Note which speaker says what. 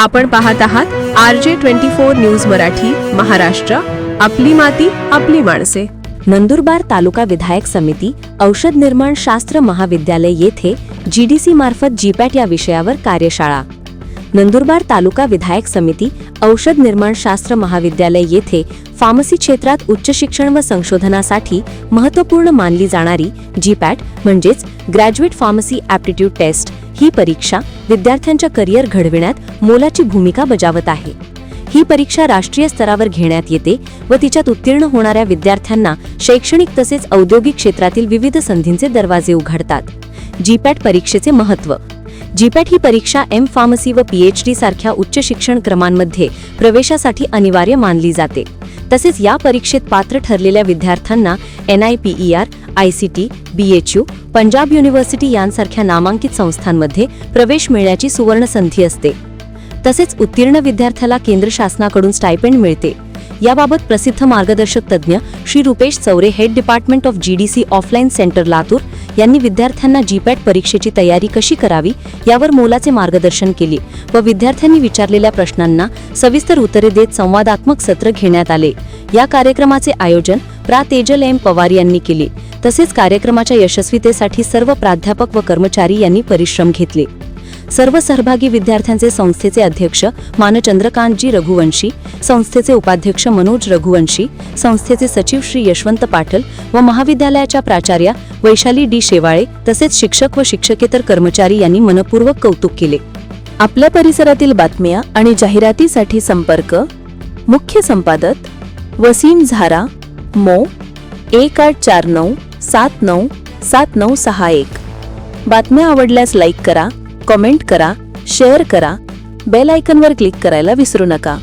Speaker 1: आपण पाहत आहात R J twenty four news Marathi Maharashtra. आपली माती आपली माणसे.
Speaker 2: नंदुरबार तालुका विधायक समिती औषध निर्माण शास्त्र महाविद्यालय येथे जीडीसी मार्फत जीपॅट या विषयावर कार्यशाळा. नंदुरबार तालुका विधायक समिती औषध निर्माणशास्त्र महाविद्यालय येथे फार्मसी क्षेत्रात उच्च शिक्षण व संशोधनासाठी महत्त्वपूर्ण मानली जाणारी जीपॅट म्हणजेच ग्रॅज्युएट फार्मसी ॲप्टिट्यूड टेस्ट ही परीक्षा विद्यार्थ्यांच्या करिअर घडविण्यात मोलाची भूमिका बजावत आहे. ही परीक्षा राष्ट्रीय स्तरावर घेण्यात येते व तिच्यात उत्तीर्ण होणाऱ्या विद्यार्थ्यांना शैक्षणिक तसेच औद्योगिक क्षेत्रातील विविध संधींचे दरवाजे उघडतात. जीपॅट परीक्षेचे महत्त्व जीपॅट ही परीक्षा एम फार्मसी व पीएचडी सारख्या उच्च शिक्षण क्रमांमध्ये प्रवेशासाठी अनिवार्य मानली जाते. तसेच या परीक्षेत पात्र ठरलेल्या विद्यार्थ्यांना N I P E R I C T B H U Punjab university यांसारख्या नामांकित संस्थांमध्ये प्रवेश मिळण्याची सुवर्ण संधी असते. तसेच उत्तीर्ण विद्यार्थ्याला केंद्र शासनाकडून स्टायपेंड मिळते. याबाबत प्रसिद्ध मार्गदर्शक तज्ज्ञ Shri Rupesh Chaure head department of GDC offline centre Latur यांनी विद्यार्थ्यांना जीपॅट परीक्षेची तयारी कशी करावी यावर मोलाचे मार्गदर्शन केले व विद्यार्थ्यांनी विचारलेल्या प्रश्नांना सविस्तर उत्तरे देत संवादात्मक सत्र घेण्यात आले. या कार्यक्रमाचे आयोजन प्रा. तेजल एम पवार यांनी केले. तसेच कार्यक्रमाच्या यशस्वीतेसाठी सर्व प्राध्यापक व कर्मचारी यांनी परिश्रम घेतले. सर्व सहभागी विद्यार्थ्यांचे संस्थेचे अध्यक्ष मानचंद्रकांतजी रघुवंशी संस्थेचे उपाध्यक्ष मनोज रघुवंशी संस्थेचे सचिव श्री यशवंत पाटल व महाविद्यालयाच्या प्राचार्या वैशाली डी शेवाळे तसेच शिक्षक व शिक्षकेतर कर्मचारी यांनी मनपूर्वक कौतुक केले. आपल्या परिसरातील बातम्या आणि जाहिरातीसाठी संपर्क मुख्य संपादक वसीम झारा मो. एक आठ चार नऊ सात नऊ सात नऊ सहा एक. बातम्या आवडल्यास लाईक करा कमेंट करा शेअर करा बेल आयकनवर क्लिक करायला विसरू नका.